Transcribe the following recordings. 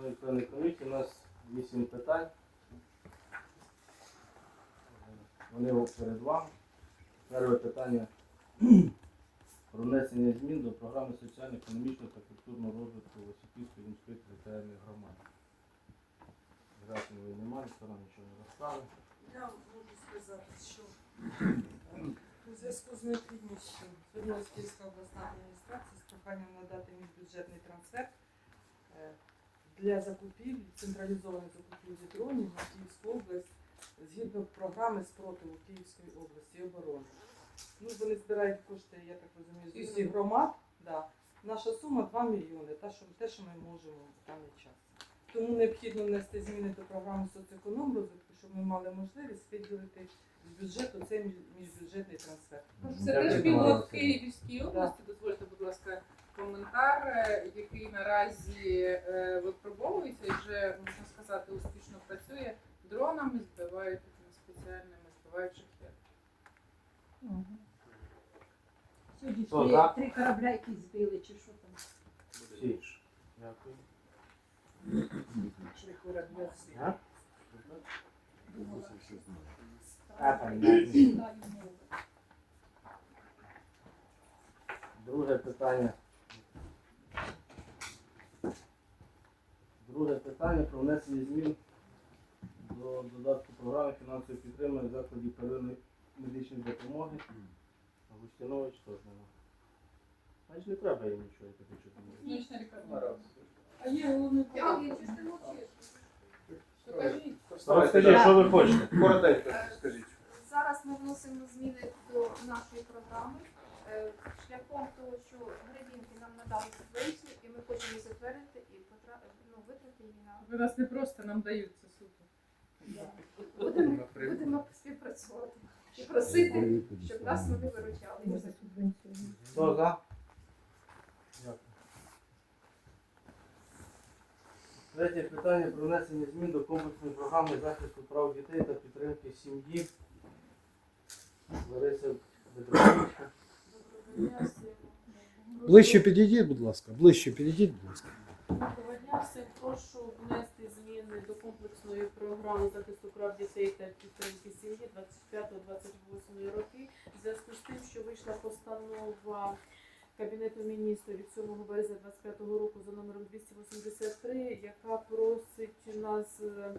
Шановні члени комісії, у нас вісім питань. Вони перед вами. Перше питання про внесення змін до програми соціально-економічного та культурного розвитку Васильківської міської територіальної громади. Графіної немає, сторона нічого не розставить. Я можу сказати, що у зв'язку з необхідністю звернулася обласна адміністрація з проханням надати міжбюджетний трансфер е, для закупівлі, централізованих закупівлі дронів на Київську область згідно програми спротиву Київської області і оборони. Ну, вони збирають кошти, я так розумію, з усіх громад. Да. Наша сума 2 мільйони, та, що, те, що ми можемо в даний час. Тому необхідно внести зміни до програми соцеконом розвитку, щоб ми мали можливість виділити з бюджету цей міжбюджетний трансфер. Це теж було в Київській області. Дозвольте, будь ласка, коментар, е, який наразі е, випробовується і вже можна сказати успішно працює. Дронами збивають такими спеціальними збиваючи шахет. Сьогодні Хто три, корабля якісь збили, чи що там. Всі. Дякую. Корабля. Друге питання. Друге питання про внесення змін до додатку програми фінансової підтримки закладів первинної медичної допомоги. Августінович теж нема. Значить не треба їм нічого, я таке чути не лікарня. А є мовчиш? Що? Розкажіть, що ви хочете? Коротенько скажіть. Зараз ми вносимо зміни до нашої програми е, шляхом того, що градінки нам надали субвенцію, і ми хочемо її затвердити і потра... ну, витрати її на Ви нас не просто нам дають це суто. будемо, будемо співпрацювати і просити, щоб нас вони виручали. Хто за? Дякую. Третє питання про внесення змін до комплексної програми захисту прав дітей та підтримки сім'ї. Лариса Петровичка. Доброго дня всім. Ближче підійдіть, будь ласка. Ближче підійдіть, будь ласка. Дня. Прошу внести зміни до комплексної програми захисту прав дітей та підтримки сім'ї 25-28 роки. В зв'язку з тим, що вийшла постанова Кабінету міністрів від 7 березня 25 року за номером 283, яка просить нас е,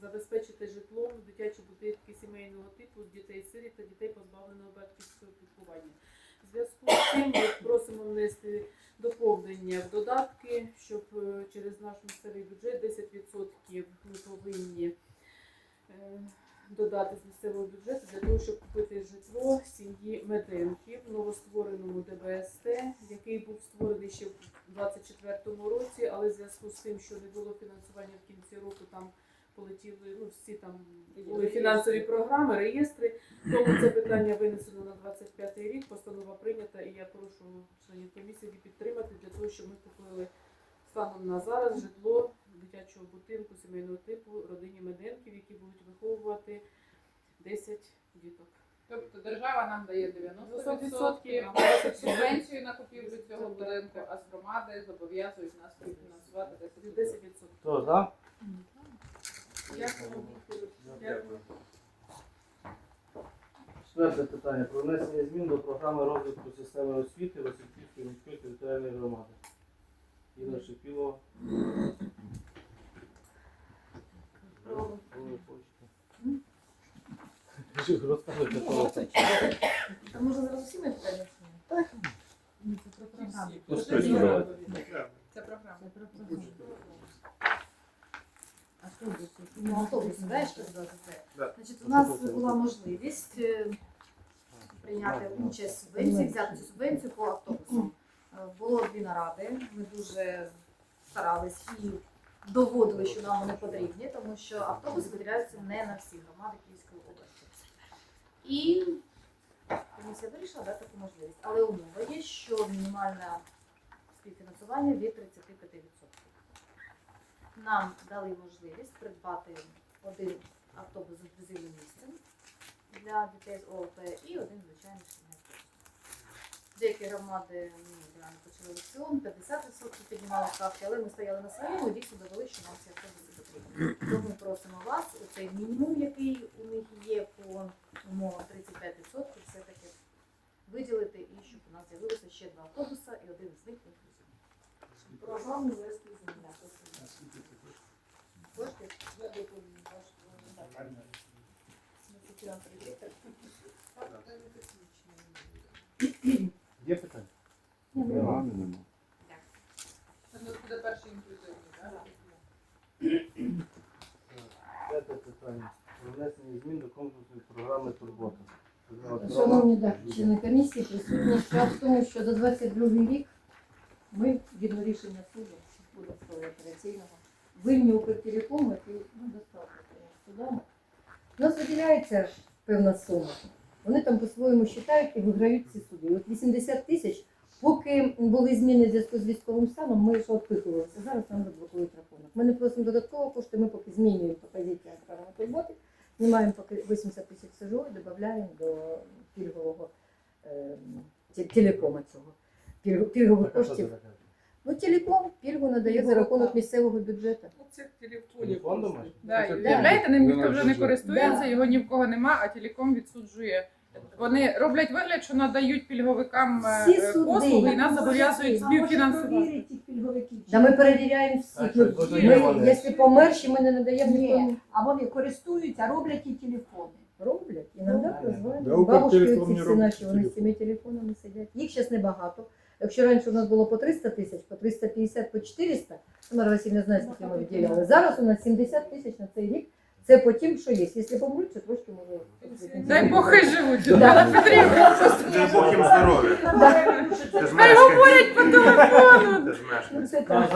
забезпечити житлом дитячі будинки сімейного типу дітей сиріт та дітей позбавленого батьківського піклування. В зв'язку з цим ми просимо внести доповнення в додатки, щоб е, через наш місцевий бюджет 10% ми повинні е, додати з місцевого бюджету для того, щоб купити житло сім'ї Меденків, новоствореному ДБСТ, який був створений ще в 2024 році, але в зв'язку з тим, що не було фінансування в кінці року, там полетіли ну, всі там були фінансові програми, реєстри. Тому це питання винесено на 25 рік, постанова прийнята, і я прошу членів комісії підтримати для того, щоб ми купили станом на зараз житло дитячого будинку сімейного типу родині Меденків, які будуть виховувати 10 діток. Тобто держава нам дає 90%, 90%, нам платить субвенцію на купівлю цього будинку, а з громади зобов'язують нас співфінансувати 10%. 10%. Дякую. Дякую. Четверте питання про внесення змін до програми розвитку системи освіти Васильківської міської територіальної громади. Інна Шипілова. Розкажи, що це. Та може зараз питання Так. Це про програму. Це програма. Автобуси. Ну, автобуси, знаєш, що це? Да. Значить, у нас була можливість е, прийняти участь в субвенції, взяти цю субвенцію по автобусам. Е, Було дві наради. Ми дуже старались і доводили, що нам вони потрібні, тому що автобуси виділяються не на всі громади Київської області. І комісія вирішила дати таку можливість. Але умова є, що мінімальне співфінансування від 35%. Нам дали можливість придбати один автобус з інклюзивним місцем для дітей з ООП і один звичайний шкільний. Деякі громади ну, почали аукціон, 50% піднімали ставки, але ми стояли на своєму, і дійсно довели, що нам ці автобуси потрібні. Тому просимо вас, цей мінімум, який у них є по умовам 35%, все-таки виділити і щоб у нас з'явилося ще два автобуса і один з них інклюзивний. Програму вести зміни. Кошти Я доповім ваш коментар. Є питання? Нема. Це буде перший інклюзивний, так? П'яте питання. Про внесення змін до комплексної програми Турбота. Шановні да, члени комісії, присутні справа в тому, що за 22 рік ми, згідно рішення суду, Будовського операційного, винні Укртелеком, який ну, достав судами, у нас виділяється певна сума. Вони там по-своєму вважають і виграють ці суди. От 80 тисяч, поки були зміни в зв'язку з військовим станом, ми ж відпихувалися. Зараз нам заблокують рахунок. Ми не просимо додатково кошти, ми поки змінюємо по позиціям програми турботи, знімаємо поки 80 тисяч СЖО і додаємо до пільгового е, телекома цього. Пільгових коштів. Ну, телеком пільгу надає за рахунок місцевого бюджету. Оце телефонів. Телефон домашній? Да, і уявляєте, ним ніхто вже не користується, Да. його ні в кого нема, а телеком відсуджує. Вони роблять вигляд, що надають пільговикам е, Всі суди. послуги і нас зобов'язують співфінансувати. Да ми перевіряємо А всіх. що, Ми, якщо померші, ми не надаємо Ні. нікому. А вони користуються, роблять і телефони. Роблять, іноді Да, прозванюють. да, Бабушки Укртелеком ці всі наші, вони з телефон. цими телефонами сидять. Їх зараз небагато. Якщо раніше у нас було по 300 тисяч, по 350, по 400, Тамара Васильівна знає, скільки ми виділяли. Зараз у нас 70 тисяч на цей рік. Це по тим, що є. Якщо помруть, то трошки може. Дай Бог хай живуть. Да. Дай Бог їм здоров'я. Хай говорять по телефону. Мешканець.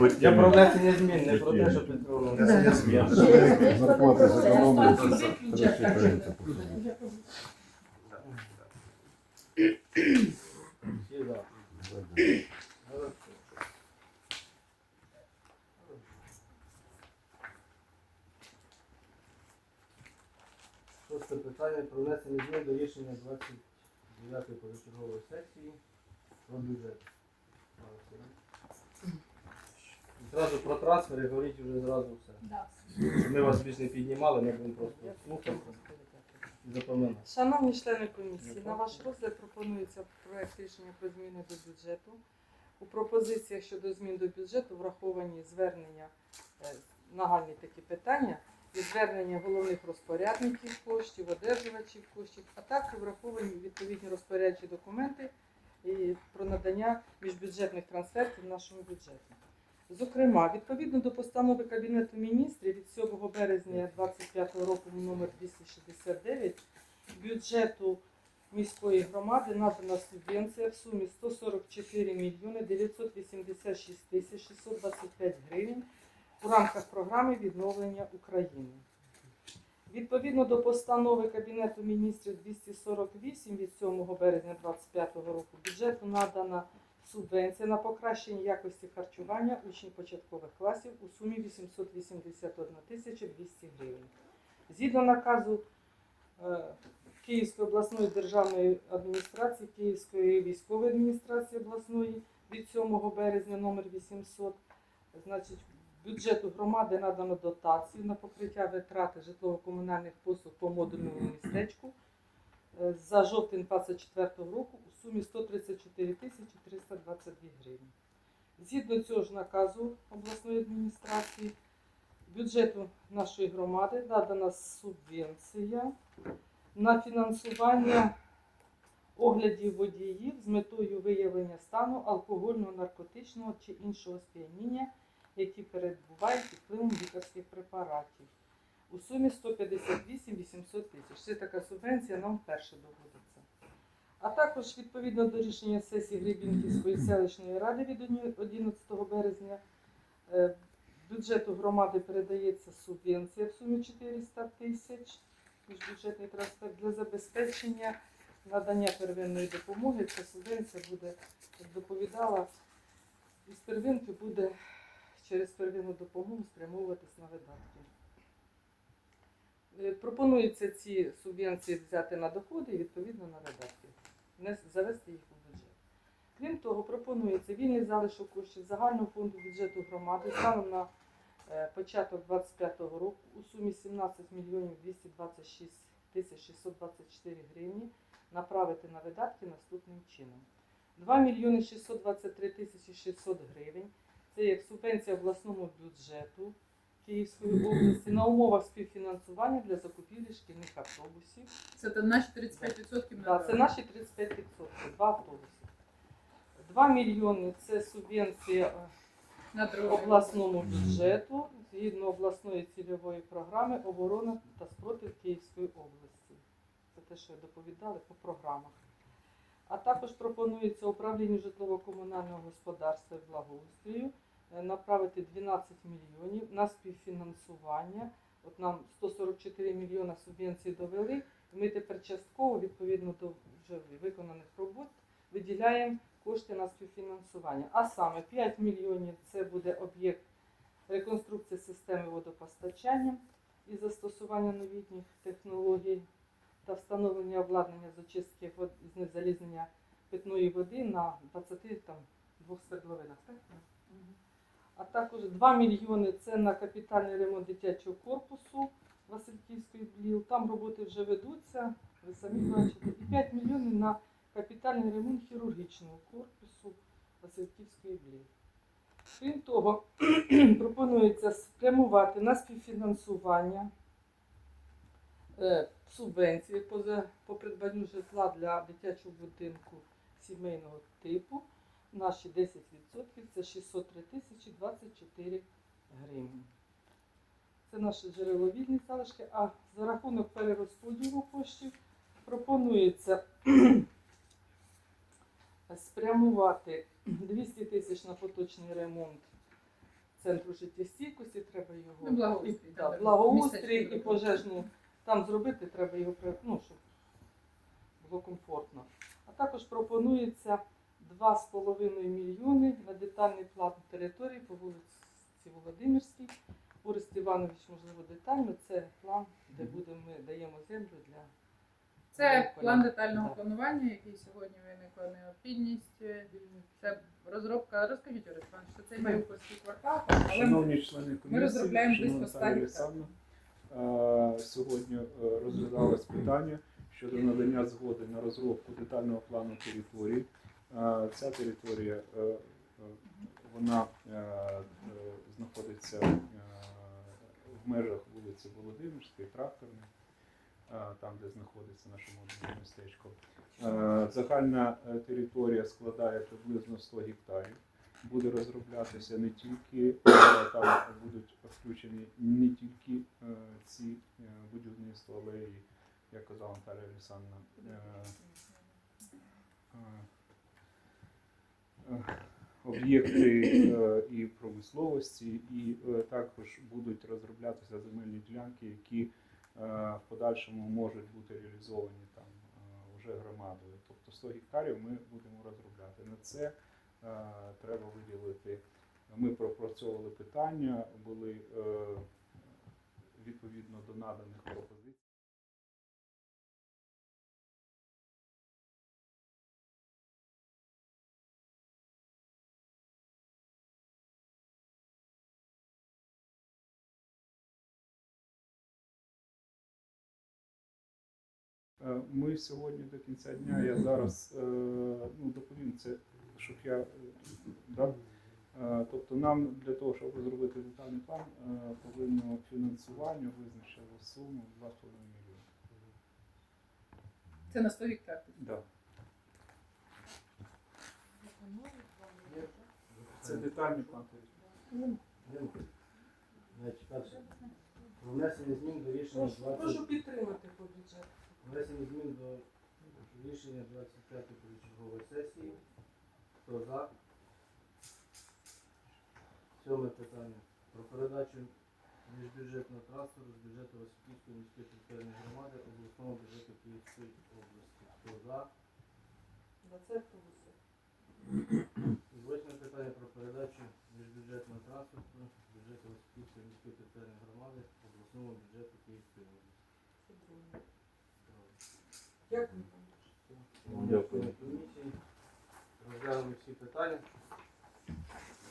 Ну. Я про внесення змін, не про те, що Петро Внесення змін. За. Шосте питання про внесення змін до рішення 29-ї позачергової сесії про бюджет. Зразу про трансфери говоріть вже зразу все. Ми вас більше не піднімали, ми будемо просто слухати і. Шановні члени комісії, на ваш розгляд пропонується проект рішення про зміни до бюджету. У пропозиціях щодо змін до бюджету враховані звернення, е, нагальні такі питання, і звернення головних розпорядників коштів, одержувачів коштів, а також враховані відповідні розпорядчі документи і про надання міжбюджетних трансфертів нашому бюджеті. Зокрема, відповідно до постанови Кабінету міністрів від 7 березня 2025 року номер 269 бюджету міської громади надана субвенція в сумі 144 мільйони 986 тисяч 625 гривень у рамках програми відновлення України. Відповідно до постанови Кабінету міністрів 248 від 7 березня 2025 року бюджету надана субвенція на покращення якості харчування учнів початкових класів у сумі 881 тисяча 200 гривень. Згідно наказу е, Київської обласної державної адміністрації, Київської військової адміністрації обласної від 7 березня номер 800, значить, бюджету громади надано дотацію на покриття витрати житлово-комунальних послуг по модульному містечку за жовтень 2024 року у сумі 134 тисячі 322 гривні. Згідно цього ж наказу обласної адміністрації, бюджету нашої громади надана субвенція на фінансування оглядів водіїв з метою виявлення стану алкогольного, наркотичного чи іншого сп'яніння, які перебувають під впливом лікарських препаратів у сумі 158 800 тисяч. Це така субвенція нам вперше доводиться. А також відповідно до рішення сесії Гребінківської селищної ради від 11 березня е, бюджету громади передається субвенція в сумі 400 тисяч міжбюджетний трансфер для забезпечення надання первинної допомоги. Ця субвенція буде, як доповідала, із первинки буде через первинну допомогу спрямовуватись на видатки. Е, Пропонується ці субвенції взяти на доходи і відповідно на видатки, не завести їх у бюджет. Крім того, пропонується вільний залишок коштів загального фонду бюджету громади станом на е, початок 2025 року у сумі 17 мільйонів 226 тисяч 624 гривні направити на видатки наступним чином. 2 мільйони 623 тисячі 600 гривень. Це як субвенція обласному бюджету Київської області на умовах співфінансування для закупівлі шкільних автобусів. Це наші 35% Да, це наші 35%, два автобуси. 2 мільйони це субвенція е, на обласному бюджету згідно обласної цільової програми оборона та спротив Київської області. Це те, що я доповідали по програмах. А також пропонується управлінню житлово-комунального господарства і благоустрою направити 12 мільйонів на співфінансування. От нам 144 мільйона субвенцій довели, ми тепер частково, відповідно до вже виконаних робот, виділяємо кошти на співфінансування. А саме 5 мільйонів це буде об'єкт реконструкції системи водопостачання і застосування новітніх технологій та встановлення обладнання з очистки вод з незалізнення питної води на 22 свердловинах. Так? Також 2 мільйони це на капітальний ремонт дитячого корпусу Васильківської БЛІЛ. Там роботи вже ведуться, ви самі бачите. І 5 мільйонів на капітальний ремонт хірургічного корпусу Васильківської БЛІЛ. Крім того, пропонується спрямувати на співфінансування е, субвенції по придбанню житла для дитячого будинку сімейного типу. Наші 10% це 603 тисячі 24 гривні. Це наше джерело вільні залишки. А за рахунок перерозподілу коштів пропонується спрямувати 200 тисяч на поточний ремонт центру життєстійкості. Треба його Ну, благоустрій, і- да, благоустрій і пожежну там зробити, треба його ну, щоб було комфортно. А також пропонується 2,5 мільйони на детальний план території по вулиці Володимирській. Орест Іванович, можливо, детально. Це план, де будемо ми даємо землю для Це план детального планування, який сьогодні виникла необхідність. Це розробка. Розкажіть, Орест Іванович, що це Маріупольський квартал, але Шановні члени комісії, ми розробляємо близько Наталія 100 Олександрівна, е, Сьогодні е, розглядалось питання щодо надання згоди на розробку детального плану території. Ця територія е, е, вона е, знаходиться в межах вулиці Володимирської, Тракторної, там, де знаходиться наше модульне містечко. Загальна територія складає приблизно 100 гектарів буде розроблятися не тільки там будуть включені не тільки ці будівництва, але й, як казала Наталя Олександровна, об'єкти е, і промисловості, і е, також будуть розроблятися земельні ділянки, які е, в подальшому можуть бути реалізовані там вже громадою. Тобто 100 гектарів ми будемо розробляти. На це треба виділити. Ми пропрацьовували питання, були відповідно до наданих пропозицій. Ми сьогодні до кінця дня, я зараз е, ну, доповім це, щоб я е, да, Е, Тобто нам для того, щоб розробити детальний план, е, повинно фінансування визначило суму 2,5 мільйони. це на 100 гектар. Да. Це детальний план території. Значить, перше. Про внесення змін до рішення 20... прошу підтримати по бюджету. Внесення змін до рішення 25 позачергової сесії. Хто за? Сьоме питання. Про передачу міжбюджетного трансферу з бюджету Васильківської міської територіальної громади обласному бюджету Київської області. Хто за? Восьме питання про передачу міжбюджетного трансферту з бюджету Васильківської міської територіальної громади обласному бюджету Київської області. Це друге. Дякую. Дякую комісії. Розглянули питання?